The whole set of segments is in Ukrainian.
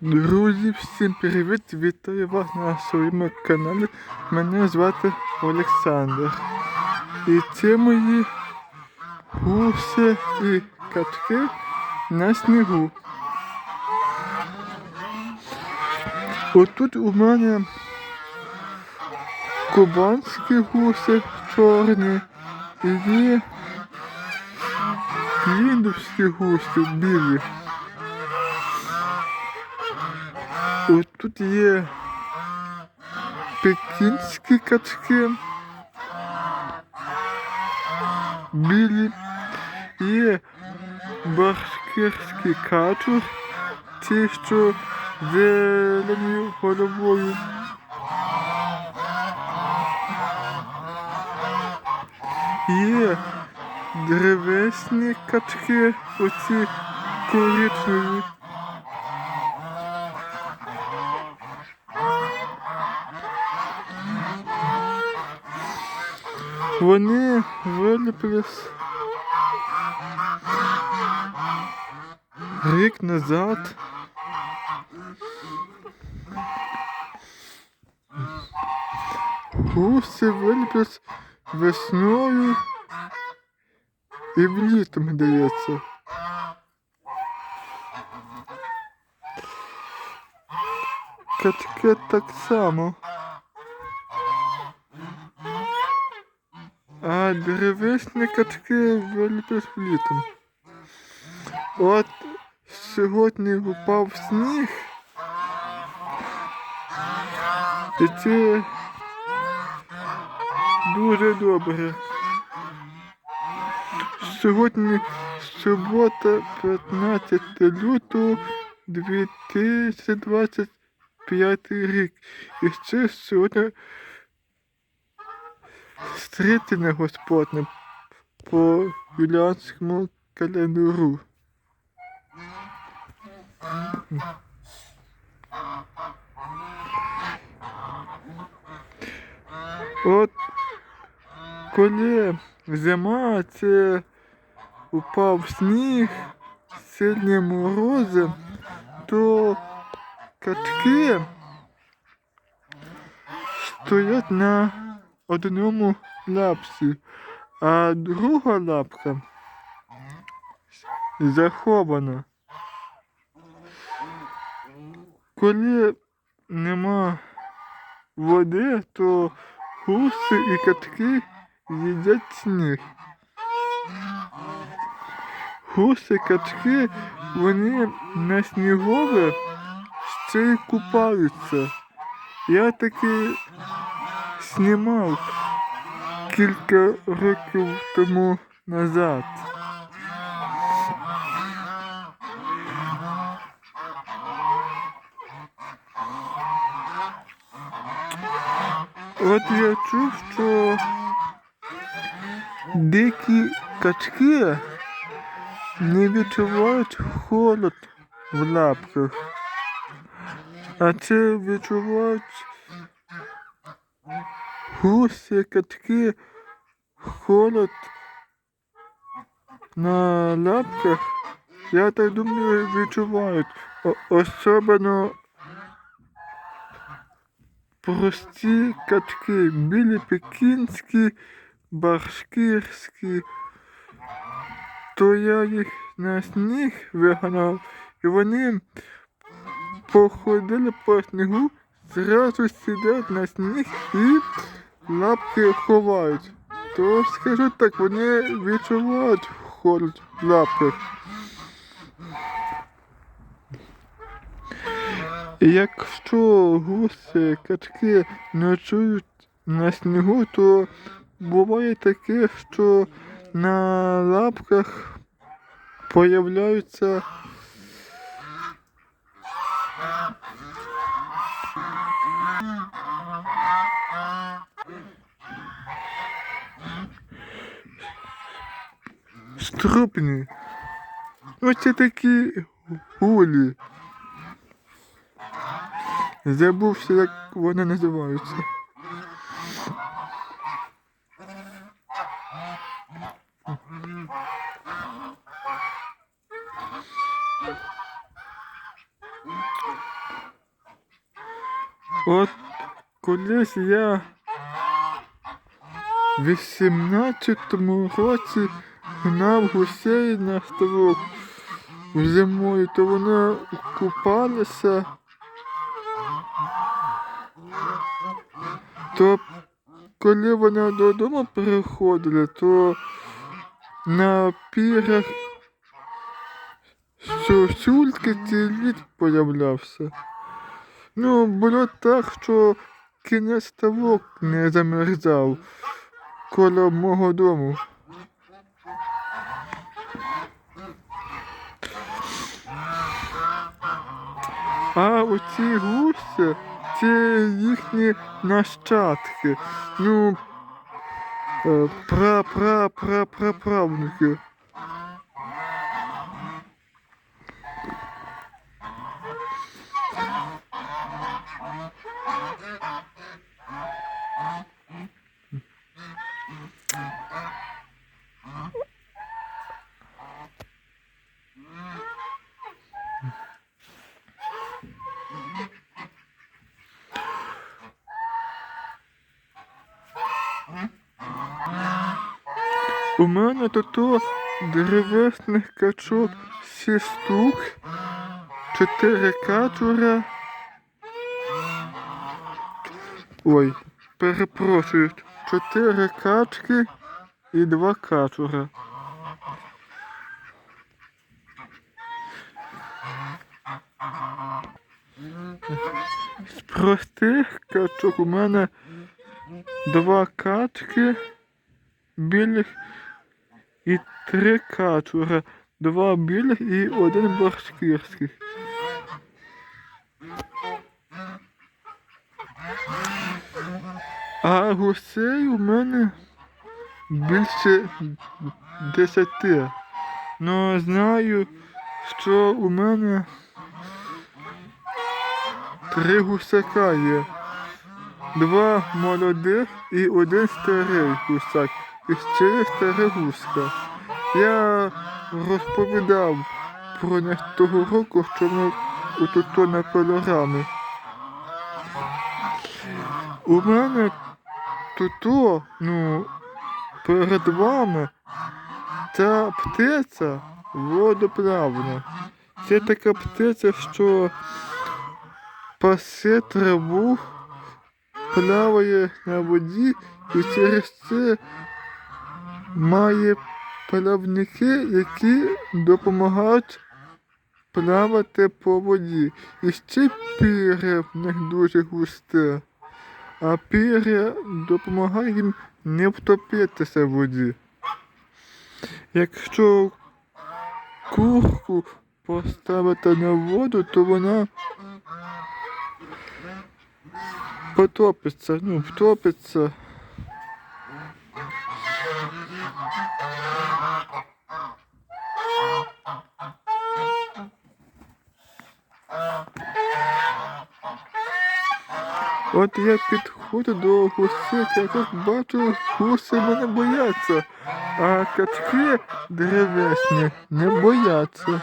Друзі, всім привіт! Вітаю вас на своєму каналі. Мене звати Олександр. І це мої гуси і качки на снігу. Отут у мене кубанські гуси чорні і є гуси білі. Ось тут є пекінські качки. Білі. Є башкирський качур. Ті, що зеленою головою. Є древесні качки, оці коричневі. Вони виліпились рік назад. Гуси виліпились весною і влітом, здається. Качки так само. А деревесні качки виліпились літом. От сьогодні впав сніг. І це дуже добре. Сьогодні субота, 15 лютого 2025 рік. І це сьогодні Стрітине Господне по юліанському календару. От коли зима, це упав сніг, сильні морози, то качки стоять на одному лапці, а друга лапка захована. Коли нема води, то гуси і катки їдять сніг. Гуси, качки, вони на снігове ще й купаються. Я таки знімав кілька років тому назад. От я чув, що дикі качки не відчувають холод в лапках, а це відчувають гуси, качки, холод на лапках, я так думаю, відчувають. Особливо прості качки, білі пекінські, башкирські. То я їх на сніг вигнав, і вони походили по снігу, зразу сидять на сніг і лапки ховають. То скажу так, вони відчувають лапках. І Якщо гуси, качки ночують на снігу, то буває таке, що на лапках появляються Струпні. Оце такі гулі. Забувся, як вони називаються. От колись я в 18 році гнав гусей на ставок зимою, то вони купалися. То коли вони додому приходили, то на пірах сюсюльки ціліт появлявся. Ну, було так, що кінець ставок не замерзав коло мого дому. А оці гуси, це їхні нащадки. Ну, е, У мене тут древесних качок сі штук, чотири качура. Ой, перепрошую, чотири качки і два качура. З простих качок у мене два качки білих і три качура, два білих і один башкирський. А гусей у мене більше десяти. Ну знаю, що у мене три гусака є. Два молодих і один старий гусак. Ще стара гуска. Я розповідав про них того року, що ми отуто на пилорами. У мене тут, ну, перед вами ця птиця водоплавна. Це така птиця, що пасе траву, плаває на воді і через це має плавники, які допомагають плавати по воді. І ще пір'я в них дуже густе, а пір'я допомагає їм не втопитися в воді. Якщо курку поставити на воду, то вона потопиться, ну, втопиться. От я підходжу до гусей, я тут бачу, гуси мене бояться, а качки деревесні не бояться.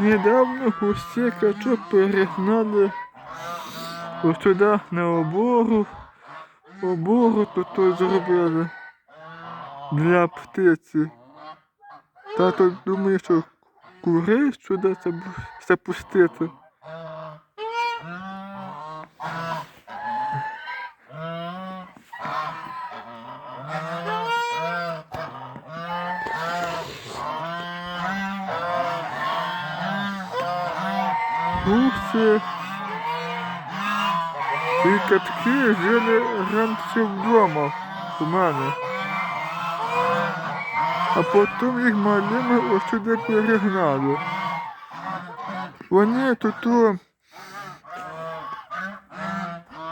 Недавно гусей качок перегнали туди на обору. Обору тут зробили для птиці. Тато думає, що кури сюди запустити. Гуси і катки жили раніше вдома у мене. А потім їх малими ось сюди перегнали. Вони тут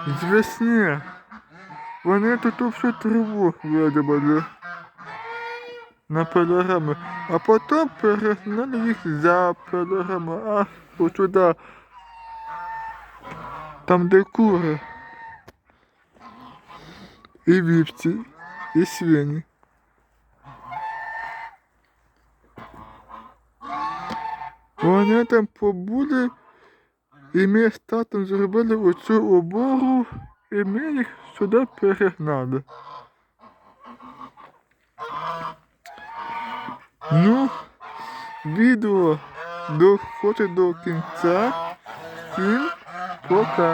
з весни. Вони тут всю траву видобали на пилорами, а потім перегнали їх за пилорами, аж ось туди. Там де кури. І вівці. і свині. Вони там побули, і ми з татом зробили оцю обору, і ми їх сюди перегнали. Ну, відео доходить до кінця. Всім boca.